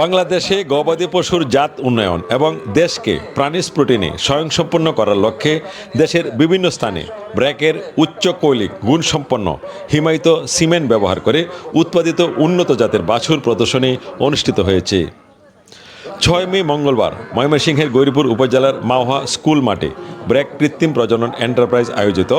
বাংলাদেশে গবাদি পশুর জাত উন্নয়ন এবং দেশকে প্রাণীজ প্রোটিনে স্বয়ংসম্পন্ন করার লক্ষ্যে দেশের বিভিন্ন স্থানে ব্র্যাকের উচ্চ কৈলিক গুণসম্পন্ন হিমায়িত সিমেন্ট ব্যবহার করে উৎপাদিত উন্নত জাতের বাছুর প্রদর্শনী অনুষ্ঠিত হয়েছে। ছয় মে মঙ্গলবার ময়মনসিংহের গৌরীপুর উপজেলার মাওহা স্কুল মাঠে ব্র্যাক কৃত্রিম প্রজনন এন্টারপ্রাইজ আয়োজিত।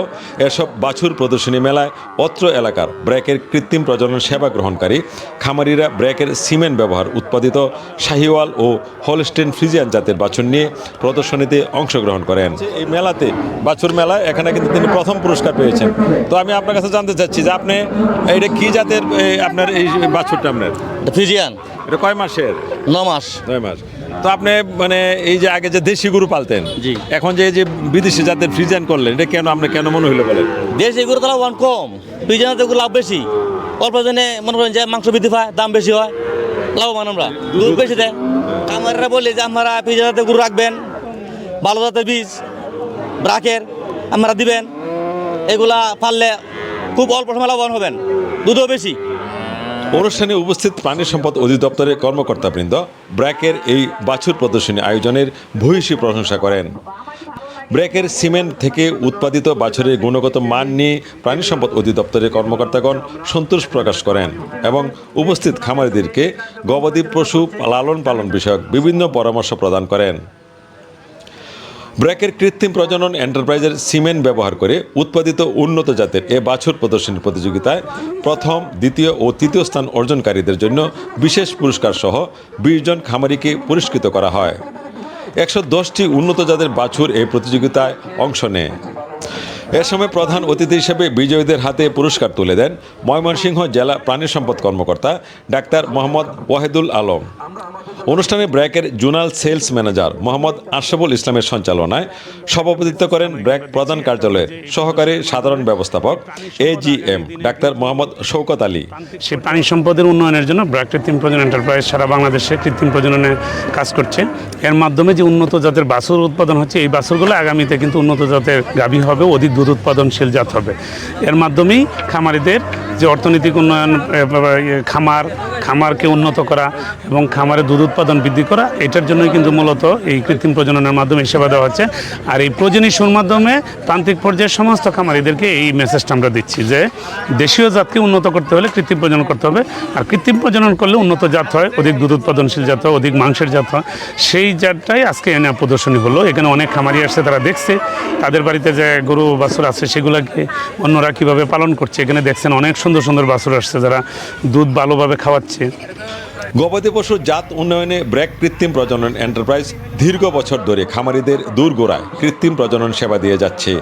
এসব বাছুর প্রদর্শনী মেলায় অত্র এলাকার ব্র্যাকের কৃত্রিম প্রজনন সেবা গ্রহণকারী, খামারিরা ব্র্যাকের সিমেন্ট ব্যবহার উৎপাদিত, শাহিওয়াল ও হলস্টেন ফ্রিজিয়ান জাতের বাছুর নিয়ে প্রদর্শনীতে অংশগ্রহণ করেন। এই মেলাতে, বাছুর মেলা এখানে কিন্তু তিনি প্রথম পুরস্কার পেয়েছেন। তো আমি আপনার কাছে জানতে চাচ্ছি যে আপনি এটা কী জাতের আপনার এই বাছুরটা আপনার? ফ্রিজিয়ান। এটা কয় মাসের? ন মাস। নয় মাস। তো আপনি মানে এই যে আগে যে দেশি গরু পালতেন জি। এখন যে এই যে বিদেশি জাতের ফ্রিজান করলেন এটা কেন আপনি কেন মনে হইল বলেন? দেশ এগুলো তো লাভ কম। ফ্রিজিয়ান তো লাভ বেশি। অল্প জনে মনে করেন যে মাংস বৃদ্ধি পায় দাম বেশি হয়। লাভবান আমরা। দুধ বেশি দেয়। কামাররা বলে যে আমরা ফ্রিজিয়ানতে গরু রাখবেন ভালো জাতের বীজ ব্রাকের আমরা দিবেন। এগুলা পারলে খুব অল্প সময় লাভবান হবেন। দুধও বেশি। অনুষ্ঠানে উপস্থিত প্রাণী সম্পদ অধিদপ্তরের কর্মকর্তাবৃন্দ ব্র্যাকের এই বাছুর প্রদর্শনী আয়োজনের ভূয়সী প্রশংসা করেন। ব্র্যাকের সিমেন্ট থেকে উৎপাদিত বাছুরের গুণগত মান নিয়ে প্রাণী সম্পদ অধিদপ্তরের কর্মকর্তাগণ সন্তোষ প্রকাশ করেন এবং উপস্থিত খামারিদেরকে গবাদি পশু লালন পালন বিষয়ক বিভিন্ন পরামর্শ প্রদান করেন। ব্র্যাকের কৃত্রিম প্রজনন এন্টারপ্রাইজের সিমেন্ট ব্যবহার করে উৎপাদিত উন্নত জাতের এ বাছুর প্রদর্শনী প্রতিযোগিতায় প্রথম, দ্বিতীয় ও তৃতীয় স্থান অর্জনকারীদের জন্য বিশেষ পুরস্কার সহ বিশ জন খামারিকে পুরস্কৃত করা হয়। একশো দশটি উন্নত জাতের বাছুর এই প্রতিযোগিতায় অংশ নেয়। এ সময় প্রধান অতিথি হিসেবে বিজয়ীদের হাতে পুরস্কার তুলে দেন ময়মনসিংহ জেলা প্রাণী সম্পদ কর্মকর্তা ডাক্তার মোহাম্মদ ওয়াহিদুল আলম। অনুষ্ঠানে ব্র্যাকের zonal sales manager Mohammad Ashraful ইসলামের সঞ্চালনায় সভাপতিত্ব করেন ব্র্যাক প্রধান কার্যালয়ের সহকারী সাধারণ ব্যবস্থাপক এজিএম ডাক্তার মোহাম্মদ শৌকত আলী। সে প্রাণী সম্পদের উন্নয়নের জন্য ব্র্যাক কৃত্রিম প্রজনন এন্টারপ্রাইজ সারা বাংলাদেশে কৃত্রিম প্রজননে কাজ করছে। এর মাধ্যমে যে উন্নত জাতের বাছুর উৎপাদন হচ্ছে, এই বাছুরগুলো আগামীতে কিন্তু উন্নত জাতের গাভী হবে, অধিক দুধ উৎপাদনশীল জাত হবে। এর মাধ্যমেই খামারিদের যে অর্থনৈতিক উন্নয়ন খামার, খামারকে উন্নত করা এবং খামারে দুধ উৎপাদন বৃদ্ধি করা, এটার জন্যই কিন্তু মূলত এই কৃত্রিম প্রজননের মাধ্যমে সেবা দেওয়া হচ্ছে। আর এই প্রজনী শুর মাধ্যমে প্রান্তিক পর্যায়ের সমস্ত খামারিদেরকে এই মেসেজটা আমরা দিচ্ছি যে, দেশীয় জাতকে উন্নত করতে হলে কৃত্রিম প্রজনন করতে হবে। আর কৃত্রিম প্রজনন করলে উন্নত জাত হয়, অধিক দুধ উৎপাদনশীল জাত হয়, অধিক মাংসের জাত হয়। সেই জাতটাই আজকে এনে প্রদর্শনী হলো। এখানে অনেক খামারি আসছে, তারা দেখছে। তাদের বাড়িতে যে গরু, বাছুর আছে, সেগুলোকে অন্যরা কীভাবে পালন করছে, এখানে দেখছেন অনেক সুন্দর সুন্দর বাছুর আসছে যারা দুধ ভালোভাবে খাওয়াচ্ছে। গবাদি পশুর জাত উন্নয়নে ব্র্যাক কৃত্রিম প্রজনন এন্টারপ্রাইজ দীর্ঘ বছর ধরে খামারিদের দূরগোড়ায় কৃত্রিম প্রজনন সেবা দিয়ে যাচ্ছে।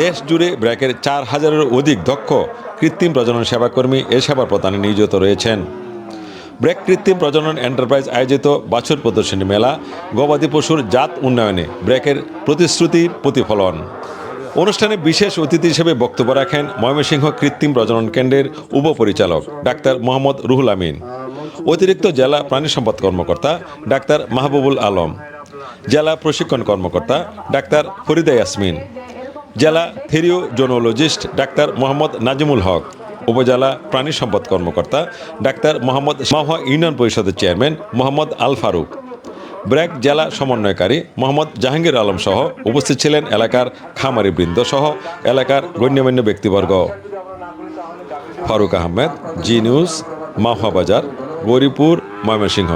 দেশ জুড়ে ব্র্যাকের চার হাজারেরও অধিক দক্ষ কৃত্রিম প্রজনন সেবাকর্মী এ সেবা প্রদানে নিয়োজিত রয়েছেন। ব্র্যাক কৃত্রিম প্রজনন এন্টারপ্রাইজ আয়োজিত বাছুর প্রদর্শনী মেলা গবাদি পশুর জাত উন্নয়নে ব্র্যাকের প্রতিশ্রুতি প্রতিফলন। অনুষ্ঠানে বিশেষ অতিথি হিসেবে বক্তব্য রাখেন ময়মনসিংহ কৃত্রিম প্রজনন কেন্দ্রের উপপরিচালক ডাক্তার মোহাম্মদ রুহুল আমিন, অতিরিক্ত জেলা প্রাণী সম্পদ কর্মকর্তা ডাক্তার মাহবুবুল আলম, জেলা প্রশিক্ষণ কর্মকর্তা ডাক্তার ফরিদা ইয়াসমিন, জেলা theriogenologist doctor Mohammad Nazimul Haque, উপজেলা প্রাণী সম্পদ কর্মকর্তা ডাক্তার মোহাম্মদ মাহা ইউনিয়ন পরিষদের চেয়ারম্যান মোহাম্মদ আল ফারুক। ব্র্যাক জেলা সমন্বয়কারী মোহাম্মদ জাহাঙ্গীর আলম সহ উপস্থিত ছিলেন এলাকার খামারি বৃন্দ সহ এলাকার গণ্যমান্য ব্যক্তিবর্গ। ফারুক আহমেদ, জি নিউজ মাহা বাজার, গৌরীপুর, ময়মনসিংহ।